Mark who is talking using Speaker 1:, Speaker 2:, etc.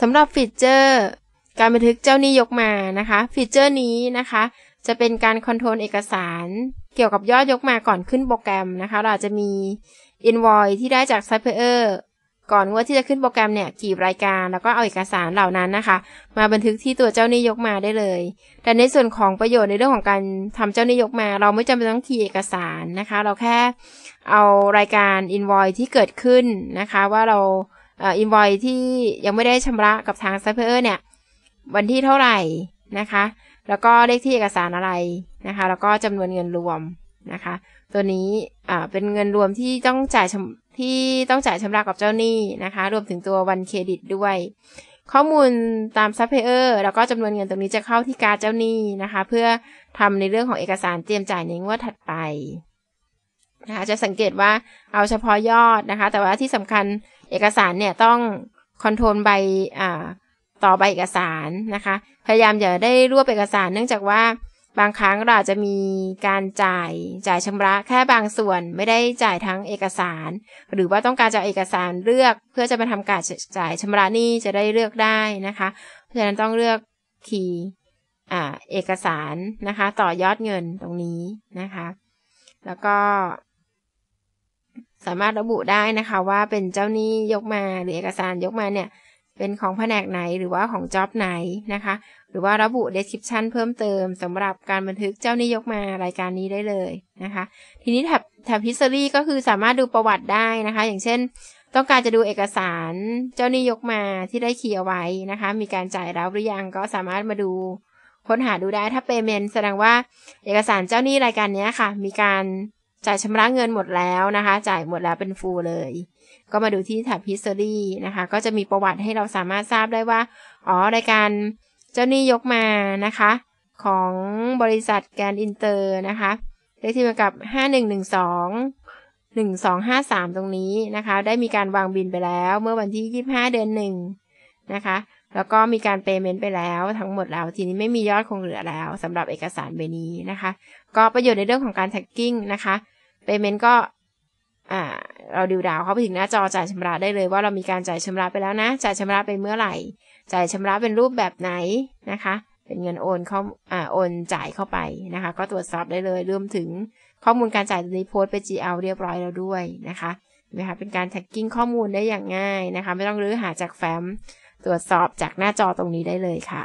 Speaker 1: สำหรับฟีเจอร์ การบันทึกเจ้าหนี้ยกมานะคะ ฟีเจอร์นี้นะคะ จะเป็นการคอนโทรลเอกสาร เกี่ยวกับยอดยกมาก่อนขึ้นโปรแกรมนะคะ เราอาจจะมี invoice ที่ได้จากซัพพลายเออร์ก่อนว่าที่จะขึ้นโปรแกรมเนี่ยกี่รายการ แล้วก็เอาเอกสารเหล่านั้นนะคะ มาบันทึกที่ตัวเจ้าหนี้ยกมาได้เลย แต่ในส่วนของประโยชน์ในเรื่องของการทำเจ้าหนี้ยกมา เราไม่จำเป็นต้องคีย์เอกสารนะคะ เราแค่เอารายการ invoice ที่เกิดขึ้นนะคะ ว่าเรา อินวอยที่ยังไม่ได้ชำระกับทางซัพพลายเออร์เนี่ย วันที่เท่าไหร่นะคะ แล้วก็เลขที่เอกสารอะไรนะคะ แล้วก็จำนวนเงินรวมนะคะ ตัวนี้อ่าเป็นเงินรวมที่ต้องจ่ายที่ต้องจ่ายชำระกับเจ้าหนี้นะคะ รวมถึงตัววันเครดิตด้วย ข้อมูลตามซัพพลายเออร์แล้วก็จำนวนเงินตรงนี้จะเข้าที่การเจ้าหนี้นะคะ เพื่อทำในเรื่องของเอกสารเตรียมจ่ายในงวดถัดไปนะคะจะสังเกตว่าเอาเฉพาะยอดนะคะ แต่ว่าที่สำคัญ เอกสารเนี่ยต้องคอนโทรลใบอ่าต่อใบเอกสารนะคะ พยายามอย่าได้รวบเอกสารเนื่องจากว่าบางครั้งเราจะมีการจ่ายจ่ายชำระแค่บางส่วนไม่ได้จ่ายทั้งเอกสาร หรือว่าต้องการจะเอกสารเลือกเพื่อจะมาทำการจ่ายชำระนี้จะได้เลือกได้นะคะ เพราะฉะนั้นต้องเลือกคีย์อ่าเอกสารนะคะ ต่อยอดเงินตรงนี้นะคะ แล้วก็ สามารถระบุได้นะคะว่าเป็นเจ้าหนี้ยกมาหรือเอกสารยกมาเนี่ยเป็นของแผนกไหนหรือว่าของจ็อบไหนนะคะ หรือว่าระบุ description เพิ่มเติมสำหรับการบันทึกเจ้าหนี้ยกมารายการนี้ได้เลยนะคะ ทีนี้แท็บแท็บ history ก็คือสามารถดูประวัติได้นะคะ อย่างเช่น ต้องการจะดูเอกสารเจ้าหนี้ยกมาที่ได้เคลีย์ไว้นะคะ มีการจ่ายแล้วหรือยังก็สามารถมาดูค้นหาดูได้ถ้า payment แสดงว่าเอกสารเจ้าหนี้รายการนี้ค่ะ มีการ จ่ายชำระเงินหมดแล้วนะคะ จ่ายหมดแล้วเป็นฟูลเลย ก็มาดูที่แท็บ history นะคะ ก็จะมีประวัติให้เราสามารถทราบได้ว่า อ๋อ รายการเจ้าหนี้ยกมานะคะ ของบริษัทแกนอินเตอร์นะคะ เลขที่มากับ 5112 1253 ตรงนี้นะคะ ได้มีการวางบินไปแล้ว เมื่อวันที่ 25 เดือนหนึ่งนะคะ แล้วก็มีการเปย์เมนต์ไปแล้วทั้งหมดแล้ว ทีนี้ไม่มียอดคงเหลือแล้วสำหรับเอกสารใบนี้นะคะ ก็ประโยชน์ในเรื่องของการแท็กกิ้งนะคะ เปเมนต์ก็อ่าเราดิวดาวเข้าไปถึงหน้าจอจ่ายชำระได้เลยว่าเรามีการจ่ายชำระไปแล้วนะ จ่ายชำระไปเมื่อไหร่ จ่ายชำระเป็นรูปแบบไหนนะคะ เป็นเงินโอนเข้าอ่าโอนจ่ายเข้าไปนะคะ ก็ตรวจสอบได้เลยรวมถึงข้อมูลการจ่ายในโพสไป GL เรียบร้อยแล้วด้วยนะคะนะคะเป็นการแท็กกิ้งข้อมูลได้อย่างง่ายนะคะ ไม่ต้องรื้อหาจากแฟ้มตรวจสอบจากหน้าจอตรงนี้ได้เลยค่ะ